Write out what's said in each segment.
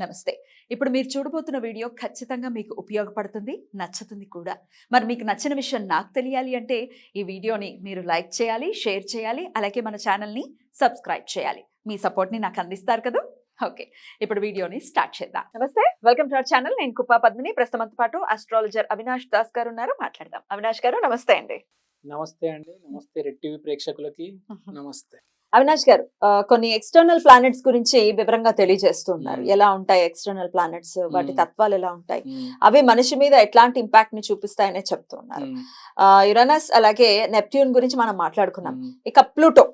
నమస్తే. ఇప్పుడు మీరు చూడబోతున్న వీడియో ఖచ్చితంగా మీకు ఉపయోగపడుతుంది నచ్చుతుంది కూడా. మరి మీకు నచ్చిన విషయం నాకు తెలియాలి అంటే ఈ వీడియోని మీరు లైక్ చేయాలి షేర్ చేయాలి అలాగే మన ఛానల్ని సబ్స్క్రైబ్ చేయాలి. మీ సపోర్ట్ని నాకు అందిస్తారు కదా? ఓకే. ఇప్పుడు వీడియోని స్టార్ట్ చేద్దాం. నమస్తే. Welcome to our channel. నేను కుప్పా పద్మిని. ప్రస్తుతంతో పాటు అస్ట్రాలజర్ అవినాష్ దాస్ గారు ఉన్నారు. మాట్లాడదాం. అవినాష్ గారు నమస్తే అండి. నమస్తే అండి. నమస్తే రెడ్ టీవీ ప్రేక్షకులకి. నమస్తే. అవినాష్ గారు కొన్ని ఎక్స్టర్నల్ ప్లానెట్స్ గురించి వివరంగా తెలియజేస్తున్నారు. ఎలా ఉంటాయి ఎక్స్టర్నల్ ప్లానెట్స్ వాటి. తత్వాలు ఎలా ఉంటాయి? అవి మనిషి మీద ఎట్లాంటి ఇంపాక్ట్ని చూపిస్తాయనే చెప్తున్నారు. యురనస్ అలాగే నెప్ట్యూన్ గురించి మనం మాట్లాడుకున్నాం. ఇక ప్లూటో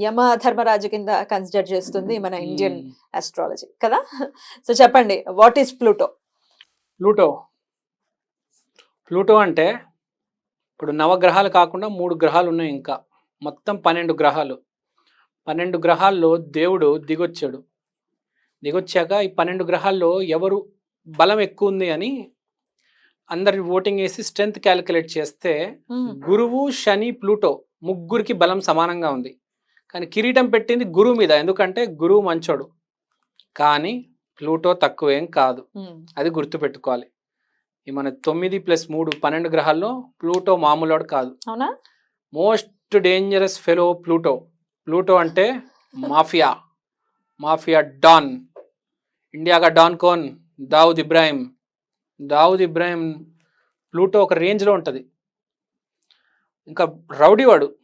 యమ ధర్మరాజు కింద కన్సిడర్ చేస్తుంది మన ఇండియన్. ఆస్ట్రాలజీ కదా? సో చెప్పండి what is Pluto Pluto Pluto అంటే ఇప్పుడు నవగ్రహాలు కాకుండా మూడు గ్రహాలు ఉన్నాయి ఇంకా. మొత్తం పన్నెండు గ్రహాలు. పన్నెండు గ్రహాల్లో దేవుడు దిగొచ్చాడు. దిగొచ్చాక ఈ పన్నెండు గ్రహాల్లో ఎవరు బలం ఎక్కువ ఉంది అని అందరి ఓటింగ్ వేసి స్ట్రెంత్ క్యాలిక్యులేట్ చేస్తే గురువు శని ప్లూటో ముగ్గురికి బలం సమానంగా ఉంది. కానీ కిరీటం పెట్టింది గురువు మీద. ఎందుకంటే గురువు మంచోడు. కానీ ప్లూటో తక్కువేం కాదు. అది గుర్తుపెట్టుకోవాలి. ఈ మన తొమ్మిది ప్లస్ మూడు పన్నెండు గ్రహాల్లో ప్లూటో మామూలోడు కాదు. Most dangerous fellow Pluto. Pluto అంటే మాఫియా. Mafia don. ఇండియాగా డాన్ కోన్ దావుద్ ఇబ్రాహిం. దావుద్ ఇబ్రాహిం ప్లూటో ఒక రేంజ్లో ఉంటుంది. ఇంకా రౌడీ వాడు.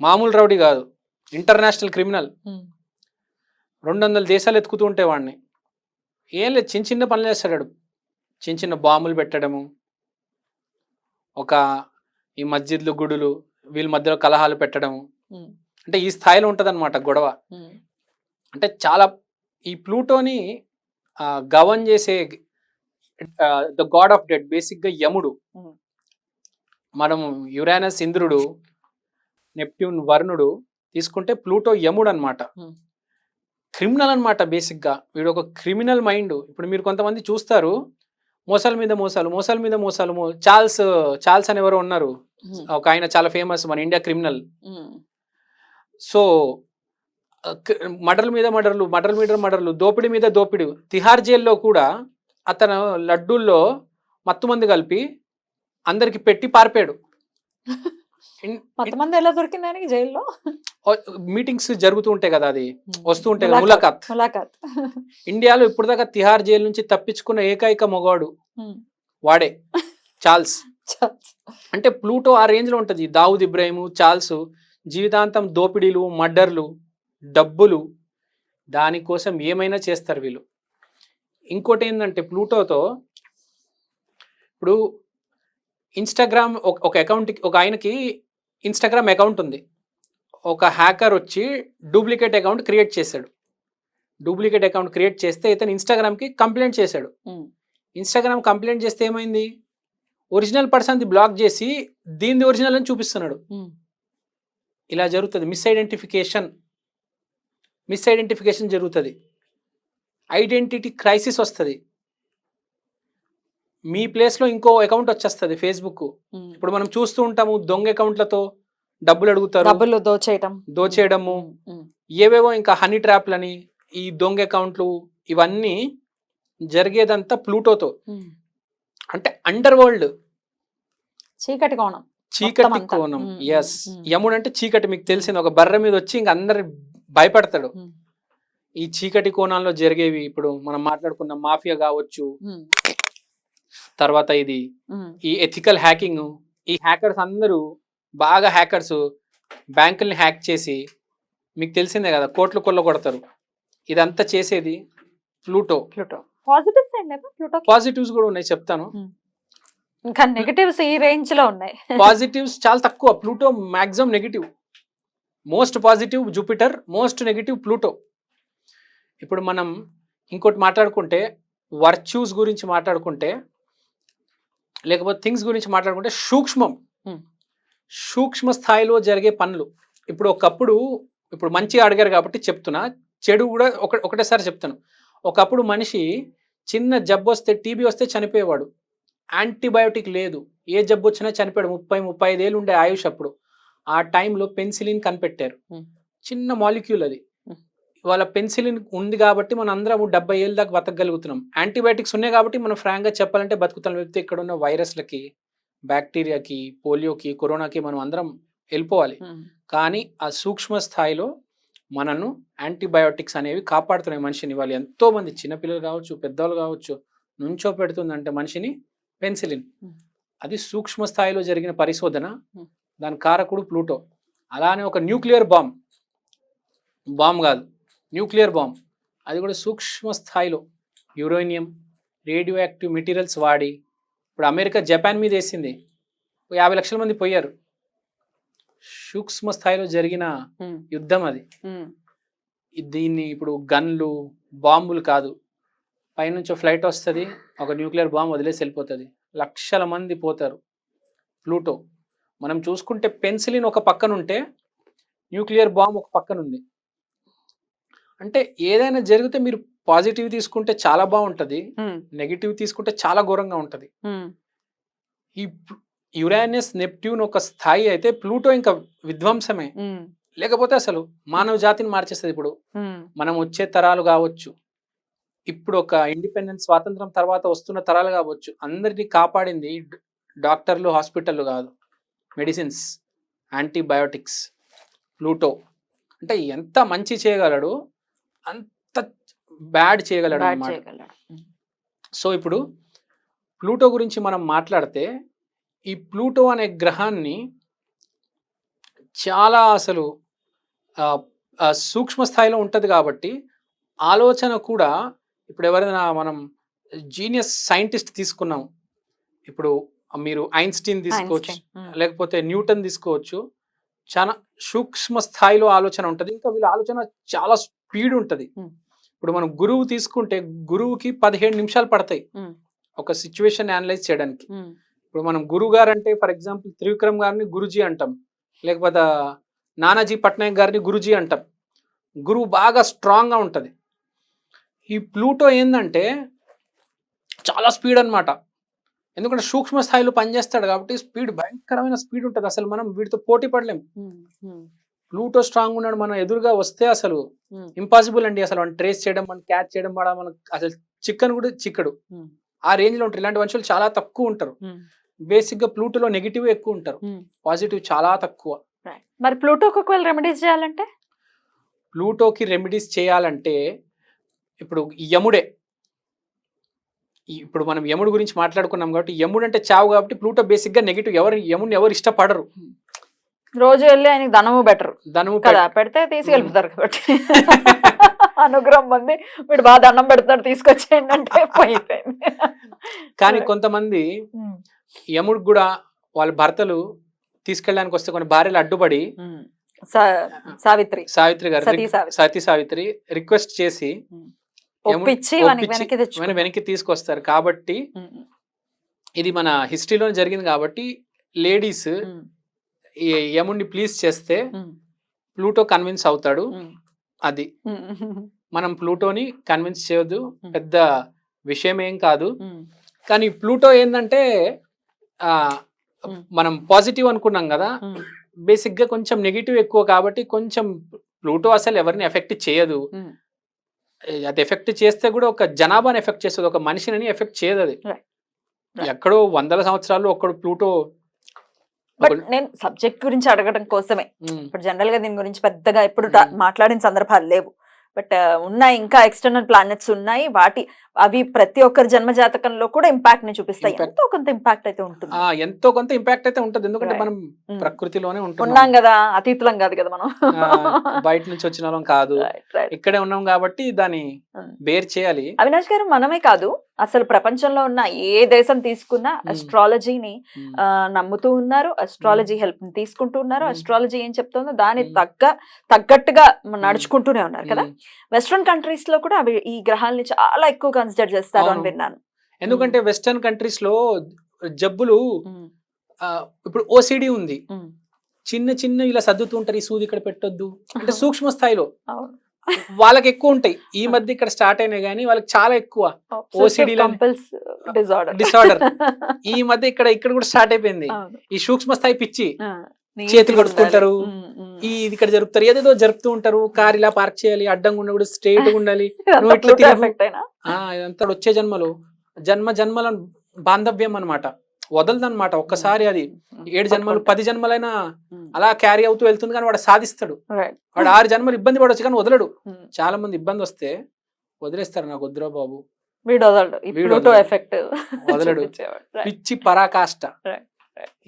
మామూలు రౌడీ కాదు. International criminal. రెండు వందల దేశాలు ఎత్తుకుతూ ఉంటే వాడిని ఏం లేదు చిన్న చిన్న పనులు చేస్తాడు. చిన్న చిన్న బాంబులు పెట్టడము. ఒక ఈ మస్జిద్లు గుడులు వీళ్ళ మధ్యలో కలహాలు పెట్టడము. అంటే ఈ స్థాయిలో ఉంటదన్నమాట గొడవ. అంటే చాలా ఈ ప్లూటోని గవర్న్ చేసే ద గాడ్ ఆఫ్ డెడ్ బేసిక్గా యముడు. మనము యురానస్ ఇంద్రుడు నెప్ట్యూన్ వరుణుడు తీసుకుంటే ప్లూటో యముడు అనమాట. క్రిమినల్ అనమాట బేసిక్గా. వీడు ఒక క్రిమినల్ మైండ్. ఇప్పుడు మీరు కొంతమంది చూస్తారు మోసాల మీద మోసాలు మోసాల మీద మోసాలు చార్ల్స్ చార్ల్స్ అని ఎవరో ఉన్నారు. ఒక ఆయన చాలా ఫేమస్ మన ఇండియా క్రిమినల్. సో మర్డర్ల మీద మర్డర్లు మర్డర్ల మీద మర్డర్లు దోపిడీ మీద దోపిడీ. తిహార్ జైల్లో కూడా అతను లడ్డూల్లో మత్తు మంది కలిపి అందరికి పెట్టి పారిపోయాడు. కొంతమంది ఎలా దొరికిందని జైల్లో? మీటింగ్స్ జరుగుతూ ఉంటాయి కదా అది. వస్తూ ఉంటాయి కదా, ములాఖాత్. ములాఖాత్. ఇండియాలో ఇప్పుడు దాకా తిహార్ జైలు నుంచి తప్పించుకున్న ఏకైక మొగాడు. వాడే చార్ల్స్. అంటే ప్లూటో ఆ రేంజ్లో ఉంటుంది. దావుద్ ఇబ్రాహిము చార్ల్స్. జీవితాంతం దోపిడీలు మర్డర్లు డబ్బులు దానికోసం ఏమైనా చేస్తారు వీళ్ళు. ఇంకోటి ఏంటంటే ప్లూటోతో ఇప్పుడు ఇన్స్టాగ్రామ్ ఒక- ఒక అకౌంట్ ఒక ఆయనకి ఇన్స్టాగ్రామ్ అకౌంట్ ఉంది. ఒక హ్యాకర్ వచ్చి డూప్లికేట్ అకౌంట్ క్రియేట్ చేశాడు. డూప్లికేట్ అకౌంట్ క్రియేట్ చేస్తే ఇతను ఇన్స్టాగ్రామ్కి కంప్లైంట్ చేశాడు. ఇన్స్టాగ్రామ్ కంప్లైంట్ చేస్తే ఏమైంది? ఒరిజినల్ పర్సన్ది బ్లాక్ చేసి దీనిది ఒరిజినల్ అని చూపిస్తున్నాడు. ఇలా జరుగుతుంది. మిస్ ఐడెంటిఫికేషన్ మిస్ ఐడెంటిఫికేషన్ జరుగుతుంది. ఐడెంటిటీ క్రైసిస్ వస్తుంది. మీ ప్లేస్లో ఇంకో అకౌంట్ వచ్చేస్తుంది ఫేస్బుక్. ఇప్పుడు మనం చూస్తూ ఉంటాము దొంగ అకౌంట్లతో డబ్బులు అడుగుతారు. డబ్బులు దోచేయటం. దోచేయడము. ఏవేవో ఇంకా హనీ ట్రాప్లని ఈ దొంగ అకౌంట్లు ఇవన్నీ జరిగేదంతా ప్లూటోతో. అంటే అండర్ వరల్డ్ చీకటి కోణం. చీకటి. కోణం. ఎస్. యముడు అంటే చీకటి మీకు తెలిసింది. ఒక బర్రె మీద వచ్చి ఇంక అందరు భయపడతాడు. ఈ చీకటి కోణాల్లో జరిగేవి ఇప్పుడు మనం మాట్లాడుకున్న మాఫియా కావచ్చు. తర్వాత ఇది. ఈ ఎథికల్ హ్యాకింగ్. ఈ హ్యాకర్స్ అందరూ బాగా హ్యాకర్స్ బ్యాంకుల్ని హ్యాక్ చేసి మీకు తెలిసిందే కదా కోట్లు కొల్ల కొడతారు ఇదంతా చేసేది ప్లూటో. ప్లూటో. పాజిటివ్స్ కూడా ఉన్నాయి చెప్తాను. ఇంకా నెగటివ్స్ ఈ రేంజ్లో ఉన్నాయి. పాజిటివ్స్ చాలా తక్కువ. Pluto maximum negative most positive Jupiter most negative Pluto ఇప్పుడు మనం ఇంకోటి మాట్లాడుకుంటే వర్చ్యూస్ గురించి మాట్లాడుకుంటే లేకపోతే థింగ్స్ గురించి మాట్లాడుకుంటే సూక్ష్మం. Hmm. సూక్ష్మ స్థాయిలో జరిగే పనులు. ఇప్పుడు ఒకప్పుడు ఇప్పుడు మంచిగా అడిగారు కాబట్టి చెప్తున్నా. చెడు కూడా ఒక ఒకటేసారి చెప్తాను. ఒకప్పుడు మనిషి చిన్న జబ్బు వస్తే టీబీ వస్తే చనిపోయేవాడు. యాంటీబయోటిక్ లేదు. ఏ జబ్బు వచ్చినా చనిపోయాడు. ముప్పై ముప్పై ఐదు ఏళ్ళు ఉండే ఆయుష్ అప్పుడు. ఆ టైంలో పెన్సిలిన్ కనిపెట్టారు. చిన్న మాలిక్యూల్ అది. వాళ్ళ పెన్సిలిన్ ఉంది కాబట్టి మనం అందరం డెబ్బై ఏళ్ళ దాకా బతకగలుగుతున్నాం. యాంటీబయాటిక్స్ ఉన్నాయి కాబట్టి మనం ఫ్రాంక్గా చెప్పాలంటే బతుకుతాం. వ్యక్తి ఇక్కడ ఉన్న వైరస్లకి బ్యాక్టీరియాకి పోలియోకి కరోనాకి మనం అందరం వెళ్ళిపోవాలి. కానీ ఆ సూక్ష్మ స్థాయిలో మనను యాంటీబయోటిక్స్ అనేవి కాపాడుతున్నాయి మనిషిని. వాళ్ళు ఎంతో మంది చిన్నపిల్లలు కావచ్చు పెద్దవాళ్ళు కావచ్చు నుంచో పెడుతుందంటే మనిషిని పెన్సిలిన్. అది సూక్ష్మ స్థాయిలో జరిగిన పరిశోధన. దాని కారకుడు ప్లూటో. అలానే ఒక న్యూక్లియర్ బాంబ్. బాంబ్ కాదు న్యూక్లియర్ బాంబ్. అది కూడా సూక్ష్మ స్థాయిలో. యురేనియం రేడియో యాక్టివ్ మెటీరియల్స్ వాడి ఇప్పుడు అమెరికా జపాన్ మీద వేసింది. యాభై లక్షల మంది పోయారు. సూక్ష్మ స్థాయిలో జరిగిన యుద్ధం అది. దీన్ని ఇప్పుడు గన్లు బాంబులు కాదు పైనుంచి ఫ్లైట్ వస్తుంది ఒక న్యూక్లియర్ బాంబ్ వదిలేసి వెళ్ళిపోతుంది. లక్షల మంది పోతారు. ప్లూటో. మనం చూసుకుంటే పెన్సిలిన్ ఒక పక్కన ఉంటే న్యూక్లియర్ బాంబ్ ఒక పక్కన ఉంది అంటే ఏదైనా జరిగితే మీరు పాజిటివ్ తీసుకుంటే చాలా బాగుంటుంది నెగిటివ్ తీసుకుంటే చాలా ఘోరంగా ఉంటుంది. ఈ యురేనస్ నెప్ట్యూన్ ఒక స్థాయి అయితే ప్లూటో ఇంకా విధ్వంసమే. లేకపోతే అసలు మానవ జాతిని మార్చేస్తుంది ఇప్పుడు. మనం వచ్చే తరాలు కావచ్చు. ఇప్పుడు ఒక ఇండిపెండెన్స్ స్వాతంత్రం తర్వాత వస్తున్న తరాలు కావచ్చు అందరినీ కాపాడింది డాక్టర్లు హాస్పిటల్లు కాదు. Medicines antibiotics Pluto. అంటే ఎంత మంచి చేయగలడు అంత బ్యాడ్ చేయగలడు అన్నమాట. చేయగలడు. సో ఇప్పుడు ప్లూటో గురించి మనం మాట్లాడితే ఈ ప్లూటో అనే గ్రహాన్ని చాలా అసలు సూక్ష్మ స్థాయిలో ఉంటుంది కాబట్టి ఆలోచన కూడా ఇప్పుడు ఎవరైనా మనం జీనియస్ సైంటిస్ట్ తీసుకున్నాం. ఇప్పుడు మీరు ఐన్స్టీన్ తీసుకోవచ్చు. లేకపోతే న్యూటన్ తీసుకోవచ్చు. చాలా సూక్ష్మ స్థాయిలో ఆలోచన ఉంటుంది. ఇంకా వీళ్ళ ఆలోచన చాలా స్పీడ్ ఉంటుంది. ఇప్పుడు మనం గురువు తీసుకుంటే గురువుకి పదిహేడు నిమిషాలు పడతాయి. ఒక సిచ్యువేషన్ అనలైజ్ చేయడానికి. ఇప్పుడు మనం గురువు గారు అంటే ఫర్ ఎగ్జాంపుల్ త్రివిక్రమ్ గారిని గురుజీ అంటాం. లేకపోతే నానాజీ పట్నాయక్ గారిని గురుజీ అంటాం. గురువు బాగా స్ట్రాంగ్గా ఉంటుంది. ఈ ప్లూటో ఏంటంటే చాలా స్పీడ్ అన్నమాట ఎందుకంటే సూక్ష్మ స్థాయిలో పనిచేస్తాడు కాబట్టి స్పీడ్ భయంకరమైన స్పీడ్ ఉంటుంది అసలు మనం వీటితో పోటీ పడలేం. ప్లూటో స్ట్రాంగ్ ఉన్నాడు మనం ఎదురుగా వస్తే అసలు. ఇంపాసిబుల్ అండి అసలు మనం ట్రేస్ చేయడం మనం క్యాచ్ చేయడం కూడా మనం అసలు చిక్కన్ కూడా చిక్కడు. ఆ రేంజ్లో ఉంటారు ఇలాంటి మనుషులు చాలా తక్కువ ఉంటారు. బేసిక్గా ప్లూటోలో నెగిటివ్ ఎక్కువ ఉంటారు. పాజిటివ్ చాలా తక్కువ. మరి ప్లూటోకి ఒకవేళ రెమెడీస్ చేయాలంటే ప్లూటోకి రెమెడీస్ చేయాలంటే ఇప్పుడు యముడే. ఇప్పుడు మనం యముడు గురించి మాట్లాడుకున్నాం కాబట్టి యముడు అంటే చావు కాబట్టి ప్లూటో బేసిక్గా నెగిటివ్ ఎవరు యముడిని ఎవరు ఇష్టపడరు. రోజు వెళ్ళి ఆయనకి ధనము బెటర్ ధనము కదా పెడితే తీసుకెళ్ళిపోతారు కాబట్టి. అనుగ్రహం మంది వీడు బాగా దండం పెడతాడు తీసుకొచ్చేయండి అంటే పోయిపోయింది కానీ కొంతమంది ఉమ్. యముడికి కూడా వాళ్ళ భర్తలు తీసుకెళ్ళడానికి వస్తే కొన్ని భార్యలు అడ్డుపడి సావిత్రి. సావిత్రి గారు సతీ సావిత్రి. రిక్వెస్ట్ చేసి యముడు- ఒప్పించి వానికి ఒప్పించి వెనక్కి తీసుకొస్తారు కాబట్టి ఇది మన హిస్టరీలో జరిగింది కాబట్టి లేడీస్ యముడిని ప్లీజ్ చేస్తే ప్లూటో కన్విన్స్ అవుతాడు. అది. మనం ప్లూటోని కన్విన్స్ చేయొద్దు. Hmm. పెద్ద విషయం ఏం కాదు కానీ ప్లూటో ఏంటంటే ఆ. మనం పాజిటివ్ అనుకున్నాం కదా బేసిక్గా కొంచెం నెగిటివ్ ఎక్కువ కాబట్టి కొంచెం ప్లూటో అసలు ఎవరిని ఎఫెక్ట్ చేయదు. అది ఎఫెక్ట్ చేస్తే కూడా ఒక జనాభాని ఎఫెక్ట్ చేస్తుంది. ఒక మనిషిని ఎఫెక్ట్ చేయదు అది. ఎక్కడో వందల సంవత్సరాలు ఒక్కడు ప్లూటో బట్ నేను సబ్జెక్ట్ గురించి అడగడం కోసమే. ఇప్పుడు జనరల్గా దీని గురించి పెద్దగా ఎప్పుడు. మాట్లాడిన సందర్భాలు లేవు. బట్ ఉన్నాయి ఇంకా ఎక్స్టర్నల్ ప్లానెట్స్ ఉన్నాయి వాటి అవి ప్రతి ఒక్కరి జన్మ జాతకంలో కూడా ఇంపాక్ట్ని చూపిస్తాయి. ఎంతో కొంత ఇంపాక్ట్ అయితే ఉంటుంది ఎంతో కొంత ఇంపాక్ట్ అయితే ఉంటుంది ఎందుకంటే. మనం. ప్రకృతిలోనే ఉన్నాం ఉంటున్నాం కదా అతీతులం కాదు కదా మనం బయట నుంచి వచ్చిన వాళ్ళం కాదు. ఇక్కడే ఉన్నాం కాబట్టి దాన్ని Hmm. బేర్ చేయాలి అవినాష్ గారు మనమే కాదు అసలు ప్రపంచంలో ఉన్న ఏ దేశం తీసుకున్నా అస్ట్రాలజీని నమ్ముతూ ఉన్నారు అస్ట్రాలజీ హెల్ప్ తీసుకుంటూ ఉన్నారు. అస్ట్రాలజీ ఏం చెప్తుందో దాని. తగ్గ తగ్గట్టుగా నడుచుకుంటూనే ఉన్నారు కదా. వెస్ట్రన్ కంట్రీస్లో కూడా అవి ఈ గ్రహాలని చాలా ఎక్కువ కన్సిడర్ చేస్తారు అని. విన్నాను. ఎందుకంటే వెస్టర్న్ కంట్రీస్లో జబ్బులు ఇప్పుడు ఓసిడి ఉంది. చిన్న చిన్న ఇలా సర్దుతూ ఉంటారు ఈ సూది ఇక్కడ పెట్టొద్దు. అంటే సూక్ష్మ స్థాయిలో. వాళ్ళకి ఎక్కువ ఉంటాయి. ఈ మధ్య ఇక్కడ స్టార్ట్ అయినాయి కానీ వాళ్ళకి చాలా ఎక్కువ. Disorder Disorder. ఈ మధ్య ఇక్కడ ఇక్కడ కూడా స్టార్ట్ అయిపోయింది. ఈ సూక్ష్మ స్థాయి పిచ్చి. చేతులు కడుక్కుంటారు. ఈ ఇది ఇక్కడ జరుపుతారు. ఏదేదో జరుపుతూ ఉంటారు. కార్ ఇలా పార్క్ చేయాలి అడ్డంగా ఉండకూడదు స్ట్రైట్ ఉండాలి. నువ్వు ఇట్లా ఇదంతా వచ్చే జన్మలో. జన్మ జన్మల బాంధవ్యం అన్నమాట. వదలదన్నమాట. ఒక్కసారి అది ఏడు జన్మలు పది జన్మలైనా. అలా క్యారీ అవుతూ వెళ్తుంది కానీ వాడు సాధిస్తాడు. వాడు ఆరు జన్మలు ఇబ్బంది పడవచ్చు కానీ వదలడు. చాలా మంది ఇబ్బంది వస్తే వదిలేస్తారు నాకు వద్దురా బాబు. వీడు వదలడు. ఎఫెక్ట్. పిచ్చి పరాకాష్ట.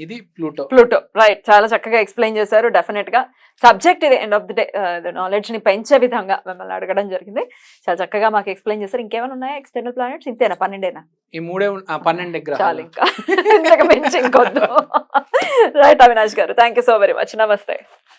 ఇది ప్లూటో. ప్లూటో. రైట్ చాలా చక్కగా ఎక్స్ప్లెయిన్ చేశారు. డెఫినెట్గా సబ్జెక్ట్ ఇది. ఎండ్ ఆఫ్ ది డే నాలెడ్జ్ని పెంచే విధంగా మిమ్మల్ని అడగడం జరిగింది. చాలా చక్కగా మాకు ఎక్స్ప్లెయిన్ చేశారు. ఇంకేమైనా ఉన్నాయా ఎక్స్టర్నల్ ప్లానెట్స్ ఇంతేనా? పన్నెండేనా? ఈ మూడే పన్నెండు చాలు ఇంకా. ఇంతకు మించి ఇంకొద్దు. Right Avinash garu. Thank you so very much నమస్తే